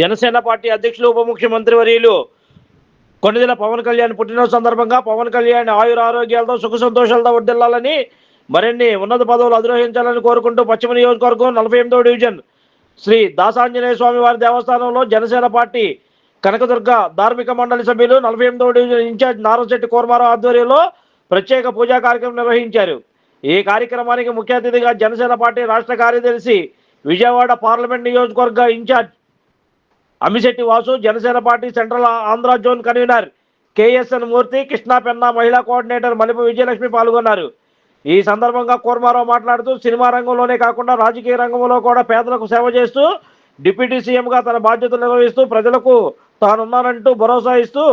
Janasena party అధ్యక్షులు ఉప ముఖ్యమంత్రి వర్యులు కొన్నిదిల పవన్ కళ్యాణ్ పుట్టినరోజు సందర్భంగా పవన్ కళ్యాణ్ ఆయుర ఆరోగ్యాలతో సుఖ సంతోషాలతో వర్దిల్లాలని మరిన్ని ఉన్నత పదవులు అధిరోహించాలని కోరుకుంటూ పశ్చిమ నియోజకవర్గం నలభై ఎనిమిదో డివిజన్ శ్రీ దాసాంజనేయ స్వామి వారి దేవస్థానంలో జనసేన పార్టీ కనకదుర్గ ధార్మిక మండలి సభ్యులు నలభై ఎనిమిదో డివిజన్ ఇన్ఛార్జ్ నారశెట్టి కోరమారావు ఆధ్వర్యంలో ప్రత్యేక పూజా కార్యక్రమం నిర్వహించారు. ఈ కార్యక్రమానికి ముఖ్య అతిథిగా జనసేన పార్టీ రాష్ట్ర కార్యదర్శి విజయవాడ పార్లమెంట్ నియోజకవర్గ in-charge Amisetti Vasu Janasena party central Andhra zone convener KSN Murthy Krishna Penna మహిళా కోఆర్డినేటర్ మలిపు విజయలక్ష్మి పాల్గొన్నారు. ఈ సందర్భంగా కూర్మారావు మాట్లాడుతూ సినిమా రంగంలోనే కాకుండా రాజకీయ రంగంలో కూడా పేదలకు సేవ చేస్తూ డిప్యూటీ సీఎంగా తన బాధ్యతలు నిర్వహిస్తూ ప్రజలకు తానున్నానంటూ భరోసా ఇస్తూ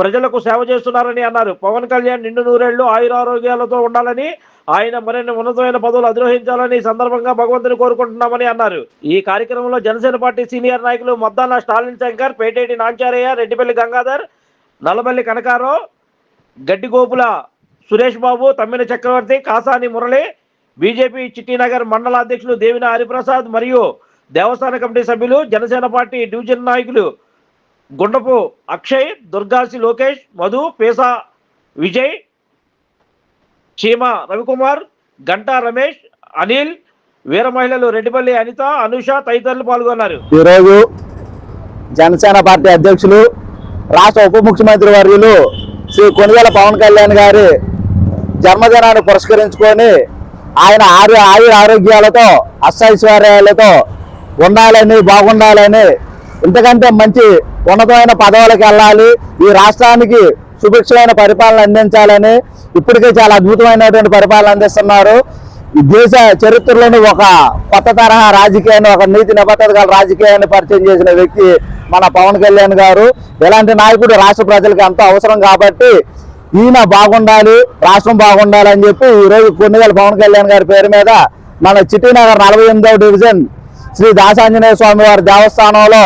ప్రజలకు సేవ చేస్తున్నారని అన్నారు. పవన్ కళ్యాణ్ నిండు నూరేళ్ళు ఆయురారోగ్యాలతో ఉండాలని ఆయన మరిన్ని ఉన్నతమైన పదవులు అధిరోహించాలని సందర్భంగా భగవంతుని కోరుకుంటున్నామని అన్నారు. ఈ కార్యక్రమంలో జనసేన పార్టీ సీనియర్ నాయకులు మద్దాన స్టాలిన్ శంకర్ పేటేటి నాంచారయ్య రెడ్డిపల్లి గంగాధర్ నల్లబల్లి కనకారావు గడ్డిగోపుల సురేష్ బాబు తమ్మిన చక్రవర్తి కాసాని మురళి బీజేపీ చిట్టినగర్ మండల అధ్యక్షులు దేవిన హరిప్రసాద్ మరియు దేవస్థాన కమిటీ సభ్యులు జనసేన పార్టీ డివిజన్ నాయకులు గుండపు అక్షయ్ దుర్గాసి లోకేష్ మధు పేసా విజయ్ చీమ రవికుమార్ గంటా రమేష్ అనిల్ వీర మహిళలు రెడ్డిపల్లి అనిత అనుష తదితరులు పాల్గొన్నారు. ఈరోజు జనసేన పార్టీ అధ్యక్షులు రాష్ట్ర ఉప ముఖ్యమంత్రి వర్యులు శ్రీ కొనుగోల పవన్ కళ్యాణ్ గారి జన్మదినాన్ని పురస్కరించుకొని ఆయన ఆరు ఆయుర ఆరోగ్యాలతో అష్టైశ్వర్యాలతో ఉండాలని బాగుండాలని ఇంతకంటే మంచి ఉన్నతమైన పదవులకు వెళ్ళాలి. ఈ రాష్ట్రానికి సుభిక్షమైన పరిపాలన అందించాలని ఇప్పటికే చాలా అద్భుతమైనటువంటి పరిపాలన అందిస్తున్నారు. ఈ దేశ చరిత్రలోని ఒక కొత్త తరహా రాజకీయాన్ని ఒక నీతి నిబద్ధత గల రాజకీయాన్ని పరిచయం చేసిన వ్యక్తి మన పవన్ కళ్యాణ్ గారు. ఇలాంటి నాయకుడు రాష్ట్ర ప్రజలకు ఎంతో అవసరం కాబట్టి ఈయన బాగుండాలి రాష్ట్రం బాగుండాలి అని చెప్పి ఈరోజు రోజు కొన్నివేల పవన్ కళ్యాణ్ గారి పేరు మీద మన చిట్టినగర్ నలభై ఎనిమిదవ డివిజన్ శ్రీ దాసాంజనేయ స్వామి వారి దేవస్థానంలో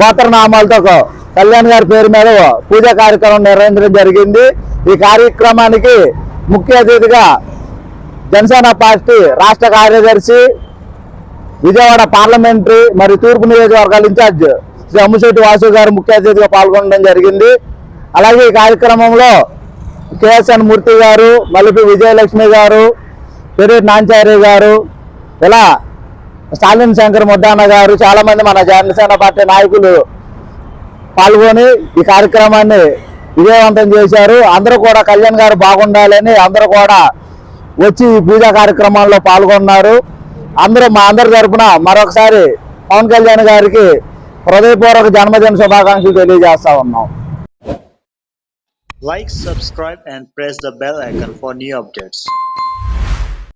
గోత్రనామాలతో కళ్యాణ్ గారి పేరు మీద పూజా కార్యక్రమం నిర్వహించడం జరిగింది. ఈ కార్యక్రమానికి ముఖ్య అతిథిగా జనసేన పార్టీ రాష్ట్ర కార్యదర్శి విజయవాడ పార్లమెంటరీ మరియు తూర్పు నియోజకవర్గాల ఇన్ఛార్జ్ శ్రీ అమ్ముశెట్టి వాసు గారు ముఖ్య అతిథిగా పాల్గొనడం జరిగింది. అలాగే ఈ కార్యక్రమంలో కేఎస్ఎన్ మూర్తి గారు మల్లిపి విజయలక్ష్మి గారు పెరేట్ నాంచారి గారు ఇలా స్టాలిన్ శంకర్ ముద్దాన్న గారు చాలా మంది మన జనసేన పార్టీ నాయకులు పాల్గొని ఈ కార్యక్రమాన్ని విజయవంతం చేశారు. అందరూ కూడా కళ్యాణ్ గారు బాగుండాలని అందరూ కూడా వచ్చి ఈ పూజా కార్యక్రమాల్లో పాల్గొన్నారు. అందరూ మా అందరి తరపున మరొకసారి పవన్ కళ్యాణ్ గారికి హృదయపూర్వక జన్మదిన శుభాకాంక్షలు తెలియజేస్తా ఉన్నాం. Like subscribe and press the bell icon for new updates